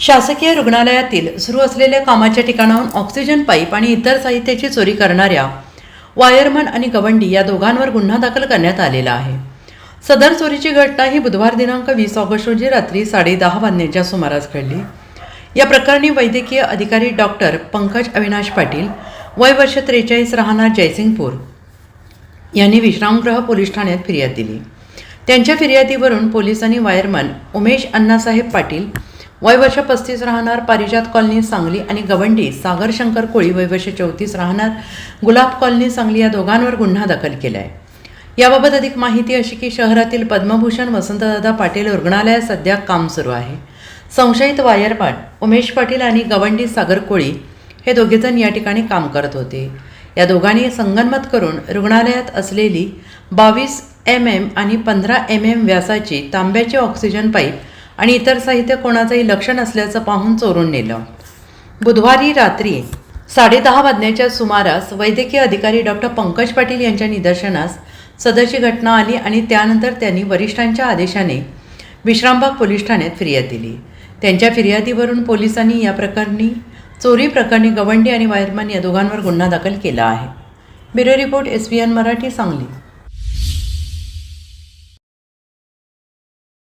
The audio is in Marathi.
शासकीय रुग्णालयातील सुरू असलेल्या कामाच्या ठिकाणाहून ऑक्सिजन पाईप आणि इतर साहित्याची चोरी करणाऱ्या वायरमन आणि गवंडी या दोघांवर गुन्हा दाखल करण्यात आलेला आहे. सदर चोरीची घटना ही बुधवार दिनांक वीस ऑगस्ट रोजी रात्री साडेदहा वाजण्याच्या सुमारास घडली. या प्रकरणी वैद्यकीय अधिकारी डॉक्टर पंकज अविनाश पाटील वय वर्ष त्रेचाळीस राहणार जयसिंगपूर यांनी विश्रामगृह पोलीस ठाण्यात फिर्याद दिली. त्यांच्या फिर्यादीवरून पोलिसांनी वायरमन उमेश अण्णासाहेब पाटील वयवर्ष पस्तीस राहणार पारिजात कॉलनी सांगली आणि गवंडी सागर शंकर कोळी वयवर्ष चौतीस राहणार. गुलाब कॉलनी सांगली या दोघांवर गुन्हा दाखल केला आहे याबाबत अधिक माहिती अशी की शहरातील पद्मभूषण वसंतदादा पाटील रुग्णालयात सध्या काम सुरू आहे. संशयित वायरपाट उमेश पाटील आणि गवंडी सागर कोळी हे दोघेजण या ठिकाणी काम करत होते. या दोघांनी संगनमत करून रुग्णालयात असलेली बावीस एम एम आणि पंधरा एम एम व्यासाची तांब्याची ऑक्सिजन पाईप आणि इतर साहित्य कोणाचंही लक्ष नसल्याचं पाहून चोरून नेलं. बुधवारी रात्री साडेदहा वाजण्याच्या सुमारास वैद्यकीय अधिकारी डॉक्टर पंकज पाटील यांच्या निदर्शनास सदरची घटना आली आणि त्यानंतर त्यांनी वरिष्ठांच्या आदेशाने विश्रामबाग पोलीस ठाण्यात फिर्याद दिली. त्यांच्या फिर्यादीवरून पोलिसांनी या प्रकरणी चोरी प्रकरणी गवंडी आणि वायरमन या दोघांवर गुन्हा दाखल केला आहे. Bureau report S B N Marathi Sangli.